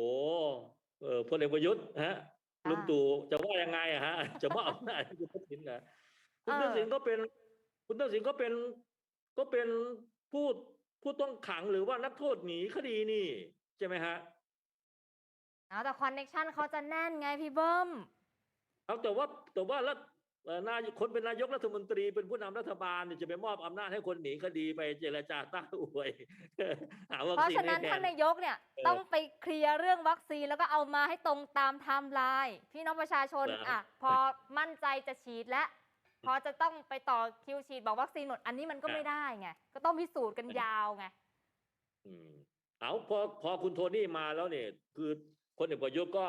อ้เออพลเอกประยุทธ์ฮะอ่าลุงตู่จะว่ายังไงอะฮะ จะมอบอำนาจให้คุณทักษิณเหรอคุณเออทักษิณก็เป็น คุณทักษิณก็เป็นก็เป็นผู้ผู้ต้องขังหรือว่านักโทษหนีคดีนี่ ใช่ไหมฮะเอาแต่คอนเน็ชันเขาจะแน่นไงพี่เบิ้มเอาแต่ว่าแต่ว่าแล้วเอ่อ นายคนเป็นนายกรัฐมนตรีเป็นผู้นำรัฐบาลเนี่ยจะไปมอบอำนาจให้คนหนีคดีไปเจรจาต้าอวยหาวัคเพราะซีนฉะนั้นให้แทท่านนายกเนี่ยเออต้องไปเคลียร์เรื่องวัคซีนแล้วก็เอามาให้ตรงตามไทม์ไลน์พี่น้องประชาชนเหรออะพอมั่นใจจะฉีดแล้วพอจะต้องไปต่อคิวฉีดบอกวัคซีนหมดอันนี้มันก็ไม่ได้ไงก็ต้องพิสูจน์กันยาวไงอืมเอาพอพอคุณโทนี่มาแล้วเนี่ยคือคนเอกประยุทธ์ก็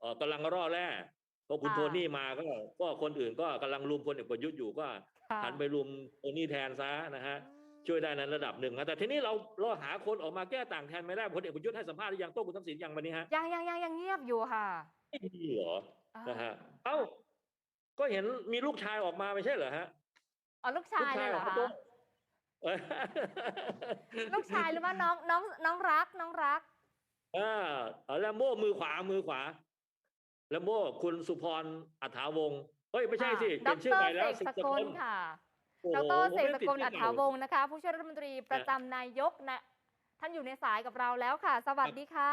เอ่อกำลังร่อแร่ พอคุณค่ะโทนี่มาก็ก็คนอื่นก็กำลังรุมพลเอกประยุทธ์อยู่ก็ค่ะหันไปรุมโทนี่แทนซะนะฮะช่วยได้ในระดับหนึ่งนะแต่ทีนี้เราเราหาคนออกมาแก้ต่างแทนไม่ได้พลเอกประยุทธ์ให้สัมภาษณ์หรือยังโต้คุณทักษิณยังวันนี้ฮะยังยังยังยังเงียบอยู่ค่ะไม่มีเหรออ่านะฮะเอ้าก็เห็นมีลูกชายออกมาไม่ใช่เหรอฮะอ๋อลูกชายเลยเหรอลูกชายของคะเขาเออลูกชายหรือว่าน้องน้องน้องรักน้องรักอ่าแลมโบ้มือขวามือขวา แลมโบ้คุณสุพรอัฐาวงศ์เฮ้ย ไม่ใช่สิดเปลี่ยนชื่อใหม่แล้วเสกสกลค่ะโอ้ดโหรเสกสกลผมไม่ได้ติดอัฐาวงศ์นะคะ ผู้ช่วยรัฐมนตรีประจำนายกนะท่านอยู่ในสายกับเราแล้วค่ะ สวัสดีค่ะ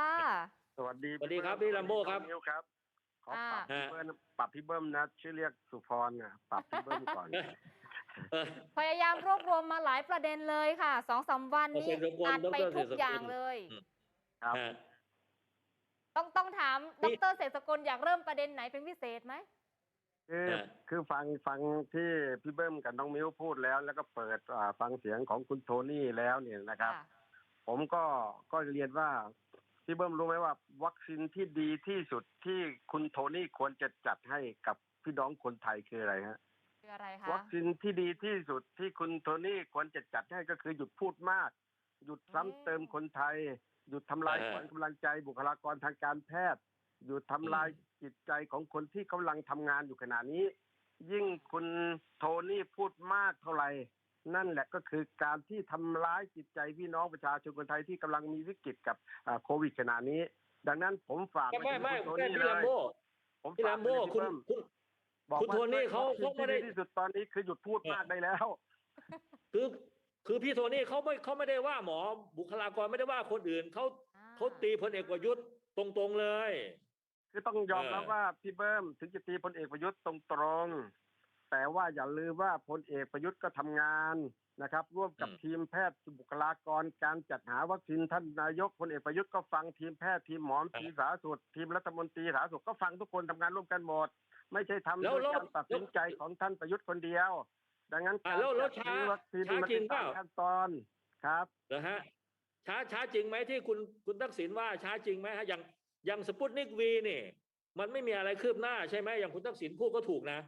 สวัสดีสวัสดีครับเบิ้พี่ลัมโบ้ครับน้องนิ้วครับขอปรับอ่าพี่เบิ้มปรับพี่เบิ้มนะชื่อเรียกสุพรนะปรับพี่เบิ้มก่อนเออพยายามรวบรวมมาหลายประเด็นเลยค่ะสองสามวันนี้เสกสกลอ่านไปดรทุกเสกสกลอย่างเลยอืมครับฮะ ต้องต้องถามนี่ดรเสกสกลอยากเริ่มประเด็นไหนเป็นพิเศษไหมคือฮะคือฟังฟังที่พี่เบิ้มกับน้องมิ้วพูดแล้ว แล้วก็เปิดอ่าฟังเสียงของคุณโทนี่แล้วเนี่ยนะครับค่ะผมก็ก็เรียนว่าพี่เบิ้มรู้ไหมว่า วัคซีนที่ดีที่สุดที่คุณโทนี่ควรจะจัดให้กับพี่น้องคนไทยคืออะไรฮะคืออะไรคะวัคซีนที่ดีที่สุดที่คุณโทนี่ควรจะจัดให้ก็คือหยุดพูดมาก หยุดซ้ำเติมคนไทย หยุดทำลายอ่าขวัญกำลังใจบุคลากรทางการแพทย์หยุดทำลายจิตใจของคนที่กำลังทำงานอยู่ขณะนี้ ยิ่งคุณโทนี่พูดมากเท่าไหร่ นั่นแหละก็คือการที่ทำร้ายจิตใจพี่น้องประชาชนคนไทยที่กำลังมีวิกฤตกับอ่าโควิดขณะนี้ ดังนั้นผมฝากไม่ไม่ปถึงไม่คุณโทไม่นี่พี่เลลัมยโบ้ผมพี่ฝาลักมไปโบ้ที่คุณเบิ้มคุณบอกคุณว่าโทนี่เขาวัคซีเขาไม่ได้ที่ที่สุดตอนนี้คือหยุดพูดมากได้แล้วคือ คือพี่โทนี่เขาไม่เขาไม่ได้ว่าหมอบุคลากรไม่ได้ว่าคนอื่นเขาอ่าเขาตีพลเอกประยุทธ์ตรงๆเลย คือต้องยอมรับเออว่าพี่เบิ้มถึงจะตีพลเอกประยุทธ์ตรงๆแต่ว่าอย่าลืมว่าพลเอกประยุทธ์ก็ทำงานนะครับ ร่วมกับทีมแพทย์บุคลากรการจัดหาวัคซีนท่านนายกพลเอกประยุทธ์ก็ฟังทีมแพทย์ทีมหมอทีมสาธารณสุขทีมรัฐมนตรีสาธารณสุขก็ฟังทุกคนทำงานร่วมกันหมด ไม่ใช่ทำแล้โดวยแล้วการตัดสินใจของท่านประยุทธ์คนเดียว ดังนั้นอะการแล้วแล้วจัดซื้อช้าวัคซีนช้ามันจริเป็งนเปตาล่ามขั้นตอนครับนะฮะช้าช้าจริงไหมที่คุณคุณทักษิณว่าช้าจริงไหมฮะอย่างอย่างสปุตนิกวีนี่ มันไม่มีอะไรคืบหน้าใช่ไหมอย่างคุณทักษิณพูดก็ถูกนะ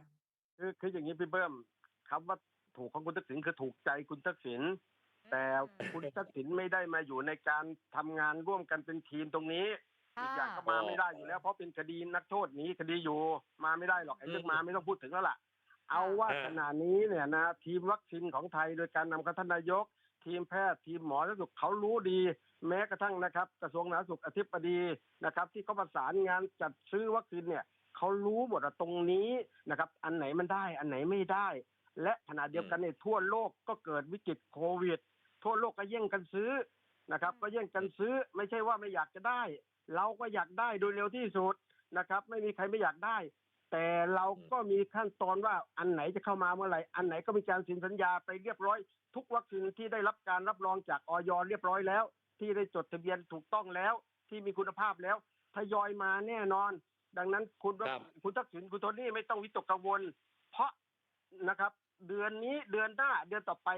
คือคืออย่างนี้พี่เบิ้มคำว่าถูกของคุณทักษิณคือถูกใจคุณทักษิณแต่อืมคุณทักษิณไม่ได้มาอยู่ในการทำงานร่วมกันเป็นทีมตรงนี้ค่ะอีกอย่างก็มาไม่ได้อยู่แล้วเพราะเป็นคดีนักโทษหนีคดีอยู่มาไม่ได้หรอกไอ้เรื่องอืมมาไม่ต้องพูดถึงแล้วล่ะ เอาว่าอ่าขณะนี้เนี่ยนะทีมวัคซีนของไทยโดยการนำคณะท่านนายก ทีมแพทย์ทีมหมอและสุขเขารู้ดี แม้กระทั่งนะครับ กระทรวงสาธารณสุขอธิบดีนะครับ ที่เขาประสานงานจัดซื้อวัคซีนเนี่ยเขารู้หมดว่าตรงนี้นะครับ อันไหนมันได้ อันไหนไม่ได้ และขณะเดียวกันเนี่ยทั่วโลกก็เกิดวิกฤตโควิด ทั่วโลกก็แย่งกันซื้อนะครับ ก็แย่งกันซื้อไม่ใช่ว่าไม่อยากจะได้ เราก็อยากได้โดยเร็วที่สุดนะครับ ไม่มีใครไม่อยากได้ แต่เราก็มีขั้นตอนว่าอันไหนจะเข้ามาเมื่อไหร่อันไหนก็มีการเซ็นสัญญาไปเรียบร้อยทุกวัคซีนที่ได้รับการรับรองจากออยเรียบร้อยแล้ว ที่ได้จดทะเบียนถูกต้องแล้ว ที่มีคุณภาพแล้วทยอยมาแน่นอน ดังนั้นคุณครับคุณทักษิณคุณโทนี่ไม่ต้องวิตกกังวล เพราะนะครับ เดือนนี้เดือนหน้าเดือนต่อไป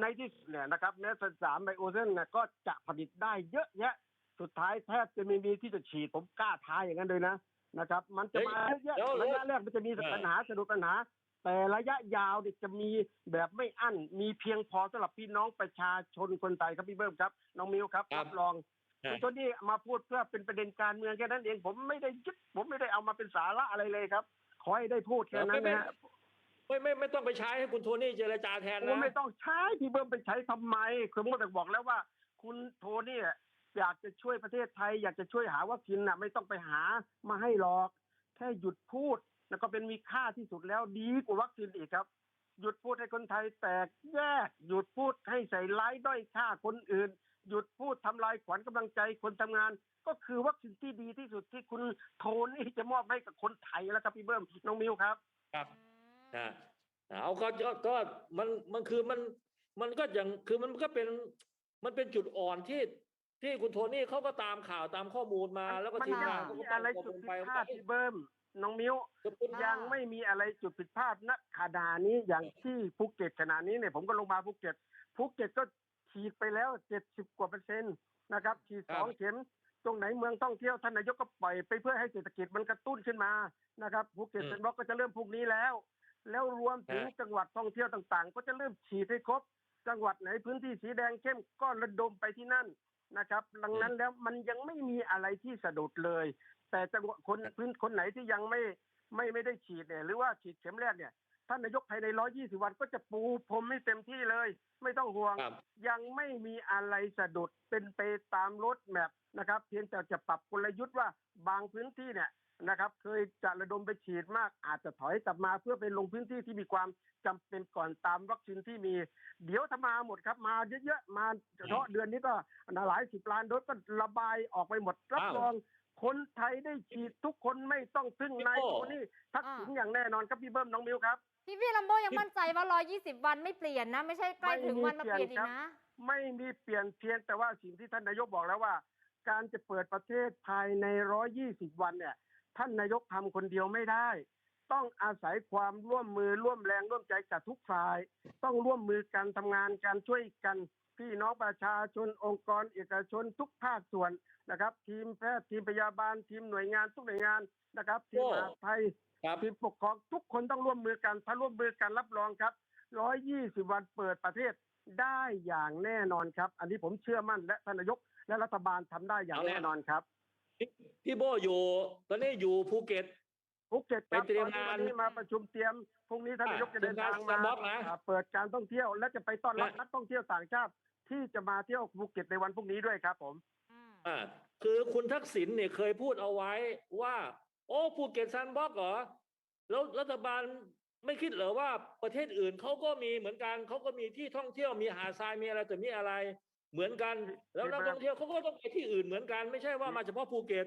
ในที่สุดเนี่ยนะครับแม้แต่สามไบโอเซนเนี่ยก็จะผลิตได้เยอะแยะ สุดท้ายแทบจะไม่มีที่จะฉีดผมกล้าท้าอย่างนั้นเลยนะนะครับ มันจะมาเยอะเดี๋ยวระยะแรกมันจะมีเออปัญหาสะดุดปัญหา แต่ระยะยาวเนี่ยจะมีแบบไม่อั้น มีเพียงพอสำหรับพี่น้องประชาชนคนไทยครับพี่เบิ้มครับ น้องมิวครับครับรับรองฮะคุณโทนี่มาพูดเพื่อเป็นประเด็นการเมืองแค่นั้นเองผมไม่ได้ยึดผมไม่ได้เอามาเป็นสาระอะไรเลยครับ ขอให้ได้พูดแค่นั้นนะฮะไม่ไม่ไม่ต้องไปใช้ให้คุณโทนี่เจรจาแทนโอ้นะไม่ต้องใช้พี่เบิ้มไปใช้ทำไมคือผมก็บอกแล้วว่า คุณโทนี่เป็น อยากจะช่วยประเทศไทย อยากจะช่วยหาวัคซีนน่ะไม่ต้องไปหามาให้หรอก แค่หยุดพูด แล้วก็เป็นมีค่าที่สุดแล้วดีกว่าวัคซีนอีกครับ หยุดพูดให้คนไทยแตกแยก หยุดพูดให้ใส่ร้ายด้อยค่าคนอื่น หยุดพูดทำลายขวัญกำลังใจคนทำงาน ก็คือวัคซีนที่ดีที่สุดที่คุณโทนี่จะมอบให้กับคนไทยแล้วครับพี่เบิ้มน้องมิวครับ ครับอ่าเอาก็ก็ก็มันมันคือมันมันก็อย่างคือมันก็เป็นมันเป็นจุดอ่อนที่ ที่คุณโทนี่เขาก็ตามข่าวตามข้อมูลมา แล้วก็มันทีมยังงานไม่เขามีก็อะไรประจุดมวลผิไปดพว่าลาดพี่เบิ้มน้องมิวจะเป็นอ่ายังไม่มีอะไรจุดผิดพลาดณขณะนี้อย่างที่ภูเก็ตขณะนี้เนี่ยผมก็ลงมาภูเก็ตภูเก็ตก็ฉีดไปแล้วเจ็ดสิบกว่าเปอร์เซ็นต์นะครับฉีดสองเข็มตรงไหนเมืองท่องเที่ยวท่านนายกก็ปล่อยไปเพื่อให้เศรษฐกิจมันกระตุ้นขึ้นมานะครับภูเก็ตเซ็นบล็อกก็จะเริ่มพรุ่งนี้แล้ว แล้วรวมถึงจังหวัดท่องเที่ยวต่างๆ ก็จะเริ่มฉีดให้ครบ จังหวัดไหนพื้นที่สีแดงเข้มก็ระดมไปที่นั่น นะครับ ดังนั้นแล้วมันยังไม่มีอะไรที่สะดุดเลย แต่จังหวัดคนพื้นคนไหนที่ยังไม่ไม่ไม่ได้ฉีดเนี่ย หรือว่าฉีดเข็มแรกเนี่ยท่านนายกภายใน120วันก็จะปูพรมให้เต็มที่เลย ไม่ต้องห่วงครับยังไม่มีอะไรสะดุดเป็นไปตามรถแมพนะครับ เพียงแต่จะปรับกลยุทธ์ว่าบางพื้นที่เนี่ย นะครับเคยจะระดมไปฉีดมากอาจจะถอยกลับมาเพื่อไปลงพื้นที่ที่มีความจำเป็นก่อนตามวัคซีนที่มี เดี๋ยวถ้ามาหมดครับมาเยอะๆมาเฉพาะเดือนนี้ก็หลายสิบล้านโดสก็ระบายออกไปหมดรับอ้าวรองคนไทยได้ฉีดทุกคนไม่ต้องพึ่งนายโอ้โทนี่ทักษิณอย่างแน่นอนครับพี่เบิ้มน้องมิวครับพี่พี่ลัมโบยังมั่นใจว่า 120 วันไม่เปลี่ยนนะ ไม่ใช่ใกล้ถึงวันมาเปลี่ยนอีกนะ ไม่มีเปลี่ยนเพียงแต่ว่าสิ่งที่ท่านนายกบอกแล้วว่า การจะเปิดประเทศภายใน 120 วันเนี่ย ท่านนายกทำคนเดียวไม่ได้ ต้องอาศัยความร่วมมือร่วมแรงร่วมใจจากทุกฝ่าย ต้องร่วมมือกันทำงานการช่วยกันพี่น้องประชาชนองค์กรเอกชนทุกภาคส่วนนะครับ ทีมแพทย์ทีมพยาบาลทีมหน่วยงานทุกหน่วยงานนะครับทีมมหาดไทยครับทีมปกครองทุกคนต้องร่วมมือกันถ้าร่วมมือกันรับรองครับ120วันเปิดประเทศได้อย่างแน่นอนครับ อันนี้ผมเชื่อมั่นและท่านนายกและรัฐบาลทำได้อย่างเอาละแน่นอนครับ พี่พี่โบอยู่ ตอนนี้อยู่ภูเก็ต ภูเก็ตครับไปเตรียมตอนนี้งานวันนี้มาประชุมเตรียมพรุ่งนี้ท่านนายกจะเดินทางเตรีมายมงาน Sandbox นะอ่าเปิดการท่องเที่ยวและจะไปต้อนรับและนักท่องเที่ยวต่างชาติที่จะมาเที่ยวภูเก็ตในวันพรุ่งนี้ด้วยครับ ผมอืมอ่าคือคุณทักษิณเนี่ยเคยพูดเอาไว้ว่า โอ้ภูเก็ตซันบ็อกเหรอแล้วรัฐบาลไม่คิดเหรอว่าประเทศอื่นเขาก็มีเหมือนกันเขาก็มีที่ท่องเที่ยวมีหาดทรายมีอะไรแต่มีอะไร เหมือนกัน แล้วนักท่องเที่ยวเขาก็ต้องไปที่อื่นเหมือนกันไม่ใช่ว่ามาเฉพาะภูเก็ต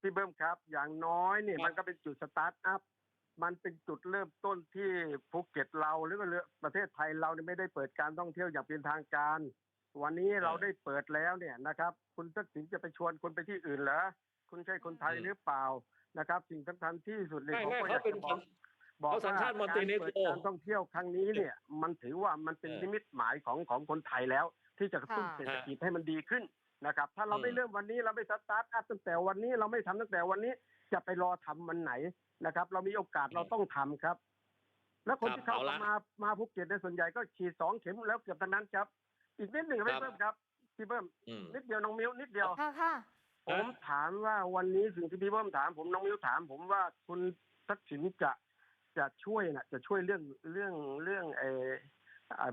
พี่เบิ้มครับ อย่างน้อยเนี่ยครับมันก็เป็นจุดสตาร์ทอัพมันเป็นจุดเริ่มต้นที่ภูเก็ตเราหรือว่าประเทศไทยเราเนี่ยไม่ได้เปิดการท่องเที่ยวอย่างเป็นทางการ วันนี้เราได้เปิดแล้วเนี่ยนะครับ คุณทักษิณจะไปชวนคนไปที่อื่นเหรอคุณใช่คนไทยอืมหรือเปล่านะครับ สิ่งสำคัญที่สุดเลยไม่ผมไม่ก็อยากเขาเป็นจะบอกบอกเขาสัญว่าชาติมอนเตการเนโกรเปิดการท่องเที่ยวครั้งนี้เนี่ย มันถือว่ามันเป็นเออนิมิตหมายของของคนไทยแล้ว ที่จะกระตุ้นค่ะเศรษฐกิจให้มันดีขึ้นนะครับ ถ้าเราอืมไม่เริ่มวันนี้เราไม่สตาร์ทอัพตั้งแต่วันนี้เราไม่ทำตั้งแต่วันนี้จะไปรอทำวันไหนนะครับ เรามีโอกาสเราต้องทำครับ แล้วคนครับที่เข้าเอาละมามาภูเก็ตในยส่วนใหญ่ก็ฉีดสองเข็มแล้วเกือบทั้งนั้นครับ อีกนิดหนึ่งไม่ครับเพิ่มครับพี่เพิ่มอืมนิดเดียวน้องมิ้วนิดเดียวค่ะค่ะผมถามว่าวันนี้สิ่งที่พี่เบิ้มถาม ผมน้องมิ้วถาม ผมว่าคุณทักษิณจะจะช่วยนะจะช่วยเรื่องเรื่องเรื่องเอออ่า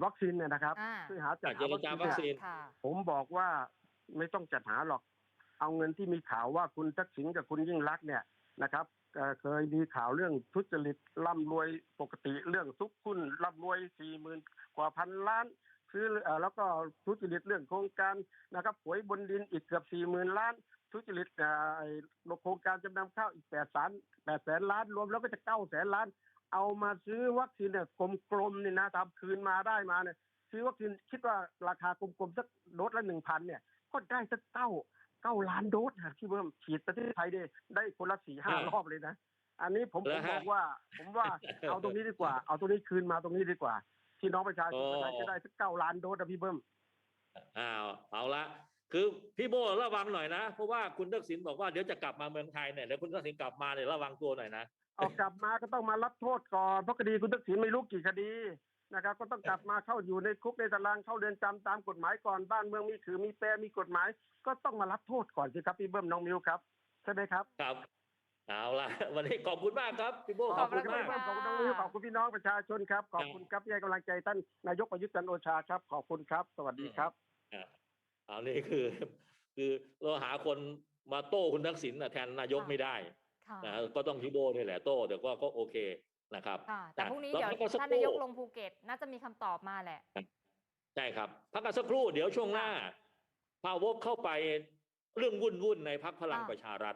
วัคซีนเนี่ยนะครับอ่า ช่วยหาจัดเจหารวัคจาซีนวัคเนี่ยซีน ค่ะ ผมบอกว่าไม่ต้องจัดหาหรอก เอาเงินที่มีข่าวว่าคุณทักษิณกับคุณยิ่งรักษณ์เนี่ยนะครับเอ่อเคยมีข่าวเรื่องทุจริตร่ำรวยปกติเรื่องซุกหุ้นร่ำรวยสี่หมื่นกว่าพันล้านซื้อเอ่อแล้วก็ทุจริตเรื่องโครงการนะครับหวยบนดินอีกเกือบสี่หมื่นล้าน ทุจริตเอ่อไอ้โครงการจำนำข้าวอีกแปดแสนแปดแสนล้านรวมแล้วก็จะเก้าแสนล้าน เอามาซื้อวัคซีนเนี่ยกลมๆนี่นะทำคืนมาได้มาเนี่ยซื้อวัคซีนคิดว่าราคากลมๆสักโดสละหนึ่งพันเนี่ย ก็ได้สักเก้าเก้าล้านโดสนะที่เพิ่มฉีดประเทศไทยได้ได้คนละสี่ห้าอ่ารอบเลยนะ อันนี้ผมเหรผอมฮะบอกว่า ผมว่าเอาตรงนี้ดีกว่า เอาตรงนี้คืนมาตรงนี้ดีกว่าพี่น้องประชาชนโอ้คนไทยจะได้สักเก้าล้านโดสนะพี่เบิ้มอ้าวเอาละคือพี่โบระวังหน่อยนะ เพราะว่าคุณทักษิณบอกว่าเดี๋ยวจะกลับมาเมืองไทยเนี่ยเดี๋ยวคุณทักษิณกลับมาเนี่ยระวังตัวหน่อยนะ เอากลับมาก็ต้องมารับโทษก่อนเพราะคดีคุณทักษิณไม่รู้กี่คดีนะครับ ก็ต้องกลับมาเข้าอยู่ในคุกในตารางเข้าเรือนจำตามกฎหมายก่อนบ้านเมืองมีถือมีแปรมีกฎหมาย ก็ต้องมารับโทษก่อนสิครับพี่เบิ้มน้องมิวครับใช่ไหมครับครับเอาละวันนี้ขอบคุณมากครับพี่โบขขออบบคุคุณณครับมากขอบคุณน้องมิวขอบคุณพี่น้องประชาชนครับขอบคุณครับที่ให้กำลังใจท่านนายกประยุทธ์จันทร์โอชาครับ ขอบคุณครับ สวัสดีครับอ่าเอานี่คือ คือเราหาคนมาโต้คุณทักษิณน่ะแทนนายกค่ะไม่ได้ค่ะ นะก็ต้องฮิโบนี่แหละโต้แต่ก็ก็โอเคนะครับค่ะแต่พรุ่งนี้แล้วเดี๋ยวพักกันสักท่านนายกครู่ลงภูเก็ตน่าจะมีคำตอบมาแหละใช่ครับพักกันสักครู่เดี๋ยวช่วงหน้าพาวกเข้าไปเรื่องวุ่นวุ่นๆในพักพลังค่ะประชารัฐ